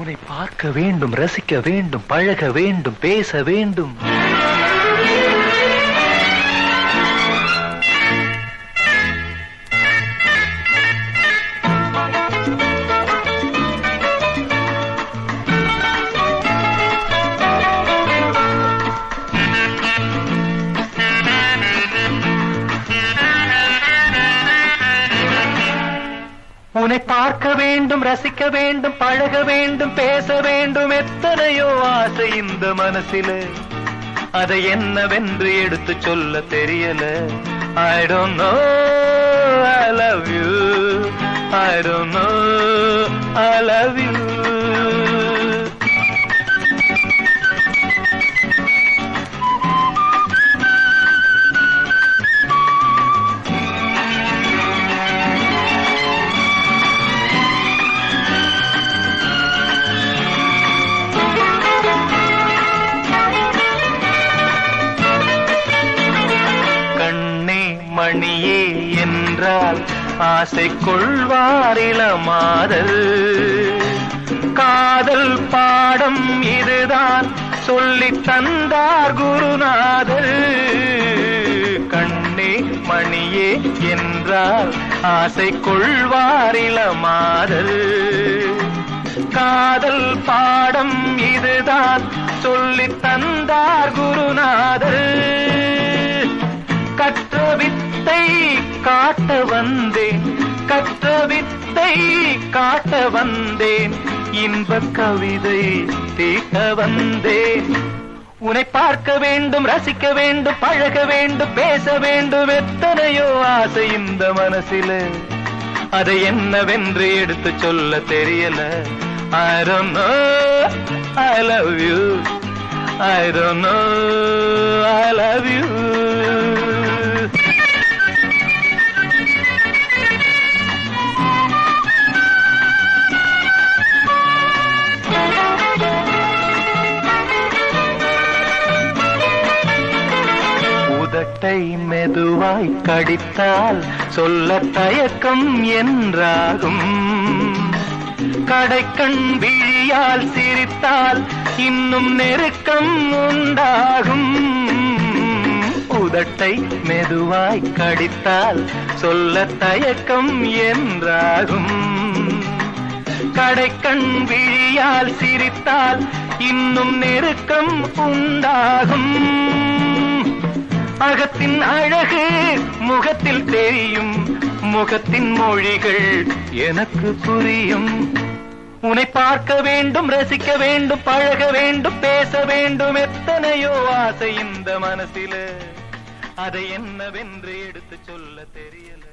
உன்னை பார்க்க வேண்டும் ரசிக்க வேண்டும் பழக வேண்டும் பேச வேண்டும். வேண்டும் ரசிக்க வேண்டும் பழக வேண்டும் பேச வேண்டும் எத்தனையோ ஆசை இந்த மனசில. அதை என்னவென்று எடுத்து சொல்ல தெரியல. I don't know I love you I don't know I love you கண்ணே மணியே என்றால் ஆசை கொள்வாரில மாதல் காதல் பாடம் இதுதான் சொல்லி தந்தார் குருநாதர். கண்ணே மணியே என்றால் ஆசை கொள்வாரில மாதல் காதல் பாடம் இதுதான் சொல்லி தந்தார் குருநாதர். காட்ட வந்தேன். கற்ற வித்தை காட்ட வந்தேன். இன்ப கவிதை தீட்ட வந்தேன். உன்னை பார்க்க வேண்டும் ரசிக்க வேண்டும் பழக வேண்டும் பேச வேண்டும் எத்தனையோ ஆசை இந்த மனசில. அதை என்னவென்று எடுத்து சொல்ல தெரியல. I don't know I love you. I don't know. உதட்டை மெதுவாய் கடித்தால் சொல்ல தயக்கம் என்றாகும். கடைக்கண் விழியால் சிரித்தால் இன்னும் நெருக்கம் உண்டாகும். உதட்டை மெதுவாய் கடித்தால் சொல்ல தயக்கம் என்றாகும். கடைக்கண் விழியால் சிரித்தால் இன்னும் நெருக்கம் உண்டாகும். அகத்தின் அழகு முகத்தில் தெரியும். முகத்தின் மொழிகள் எனக்கு புரியும். உன்னை பார்க்க வேண்டும் ரசிக்க வேண்டும் பழக வேண்டும் பேச வேண்டும் எத்தனையோ ஆசை இந்த மனசில. அதை என்னவென்று எடுத்து சொல்ல தெரியல.